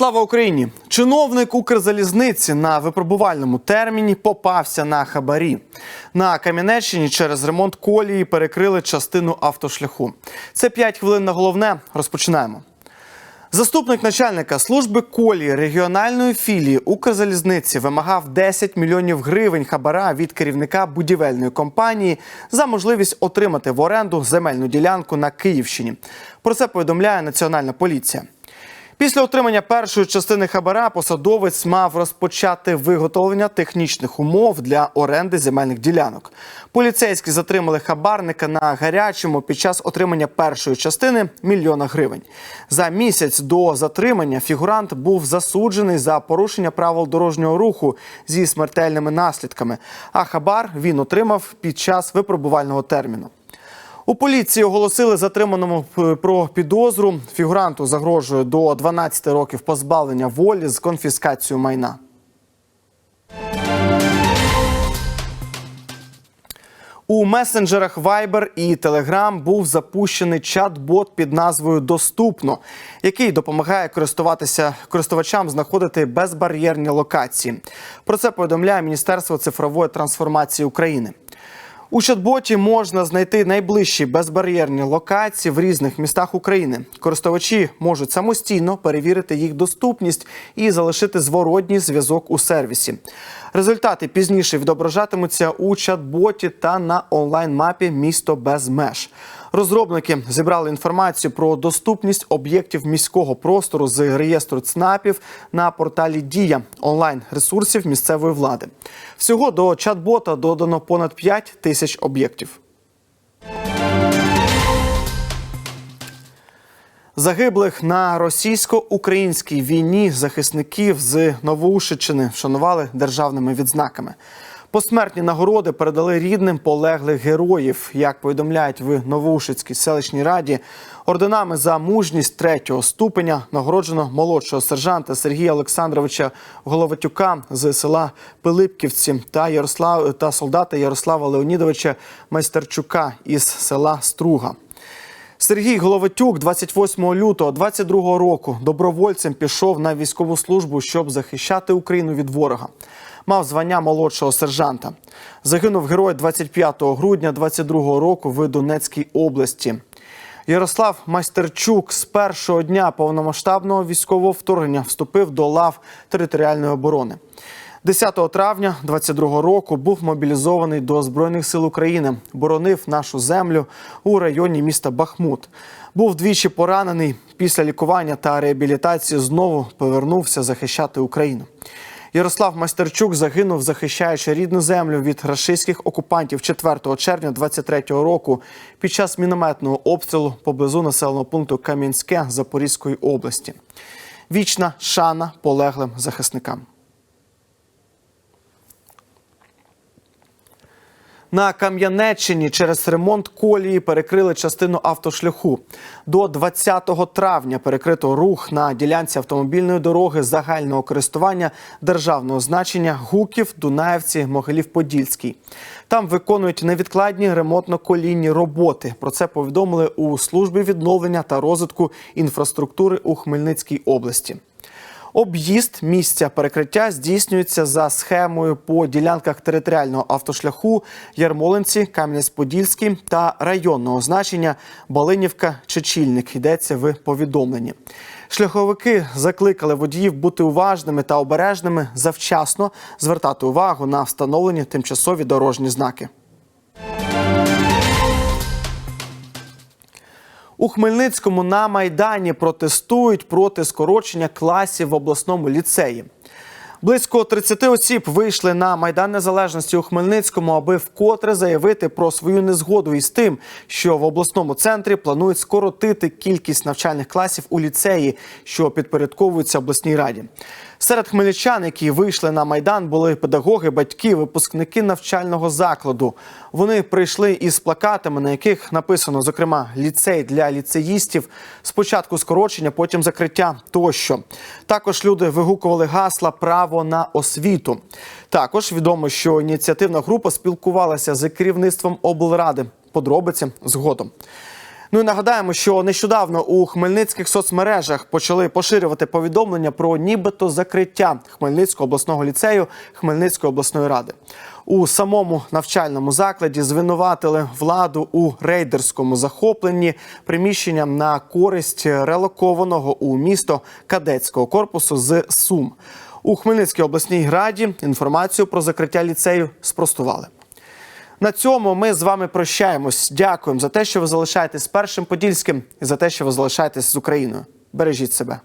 Слава Україні! Чиновник Укрзалізниці на випробувальному терміні попався на хабарі. На Кам'янеччині через ремонт колії перекрили частину автошляху. Це 5 хвилин на головне. Розпочинаємо. Заступник начальника служби колії регіональної філії Укрзалізниці вимагав 10 мільйонів гривень хабара від керівника будівельної компанії за можливість отримати в оренду земельну ділянку на Київщині. Про це повідомляє Національна поліція. Після отримання першої частини хабара посадовець мав розпочати виготовлення технічних умов для оренди земельних ділянок. Поліцейські затримали хабарника на гарячому під час отримання першої частини мільйона гривень. За місяць до затримання фігурант був засуджений за порушення правил дорожнього руху зі смертельними наслідками. А хабар він отримав під час випробувального терміну. У поліції оголосили затриманому про підозру. Фігуранту загрожує до 12 років позбавлення волі з конфіскацією майна. У месенджерах Viber і Telegram був запущений чат-бот під назвою Доступно, який допомагає користуватися користувачам знаходити безбар'єрні локації. Про це повідомляє Міністерство цифрової трансформації України. У чат-боті можна знайти найближчі безбар'єрні локації в різних містах України. Користувачі можуть самостійно перевірити їх доступність і залишити зворотній зв'язок у сервісі. Результати пізніше відображатимуться у чат-боті та на онлайн-мапі Місто без меж. Розробники зібрали інформацію про доступність об'єктів міського простору з реєстру ЦНАПів на порталі Дія онлайн ресурсів місцевої влади. Всього до чат-бота додано понад 5 тисяч об'єктів. Загиблих на російсько-українській війні захисників з Новоушичини вшанували державними відзнаками. Посмертні нагороди передали рідним полеглих героїв. Як повідомляють в Новоушицькій селищній раді, орденами за мужність третього ступеня нагороджено молодшого сержанта Сергія Олександровича Головатюка з села Пилипківці та Ярослав та солдата Ярослава Леонідовича Майстерчука із села Струга. Сергій Головатюк 28 лютого 22 року добровольцем пішов на військову службу, щоб захищати Україну від ворога. Мав звання молодшого сержанта. Загинув герой 25 грудня 22-го року в Донецькій області. Ярослав Майстерчук з першого дня повномасштабного військового вторгнення вступив до лав територіальної оборони. 10 травня 22 року був мобілізований до Збройних сил України, боронив нашу землю у районі міста Бахмут. Був двічі поранений. Після лікування та реабілітації знову повернувся захищати Україну. Ярослав Майстерчук загинув, захищаючи рідну землю від рашистських окупантів 4 червня 23 року під час мінометного обстрілу поблизу населеного пункту Кам'янське Запорізької області. Вічна шана полеглим захисникам. На Кам'янеччині через ремонт колії перекрили частину автошляху. До 20 травня перекрито рух на ділянці автомобільної дороги загального користування державного значення Гуків, Дунаєвці, Могилів-Подільський. Там виконують невідкладні ремонтно-колійні роботи. Про це повідомили у службі відновлення та розвитку інфраструктури у Хмельницькій області. Об'їзд місця перекриття здійснюється за схемою по ділянках територіального автошляху Ярмолинці, Кам'янець-Подільський та районного значення Балинівка Чечільник. Йдеться в повідомленні. Шляховики закликали водіїв бути уважними та обережними, завчасно звертати увагу на встановлені тимчасові дорожні знаки. У Хмельницькому на Майдані протестують проти скорочення класів в обласному ліцеї. Близько 30 осіб вийшли на Майдан Незалежності у Хмельницькому, аби вкотре заявити про свою незгоду із тим, що в обласному центрі планують скоротити кількість навчальних класів у ліцеї, що підпорядковуються обласній раді. Серед хмельничан, які вийшли на майдан, були педагоги, батьки, випускники навчального закладу. Вони прийшли із плакатами, на яких написано зокрема ліцей для ліцеїстів. Спочатку скорочення, потім закриття тощо. Також люди вигукували гасла право на освіту. Також відомо, що ініціативна група спілкувалася з керівництвом облради. Подробиці згодом. Ну і нагадаємо, що нещодавно у хмельницьких соцмережах почали поширювати повідомлення про нібито закриття Хмельницького обласного ліцею Хмельницької обласної ради. У самому навчальному закладі звинуватили владу у рейдерському захопленні приміщенням на користь релокованого у місто кадетського корпусу з Сум. У Хмельницькій обласній раді інформацію про закриття ліцею спростували. На цьому ми з вами прощаємось. Дякуємо за те, що ви залишаєтесь першим подільським і за те, що ви залишаєтесь з Україною. Бережіть себе.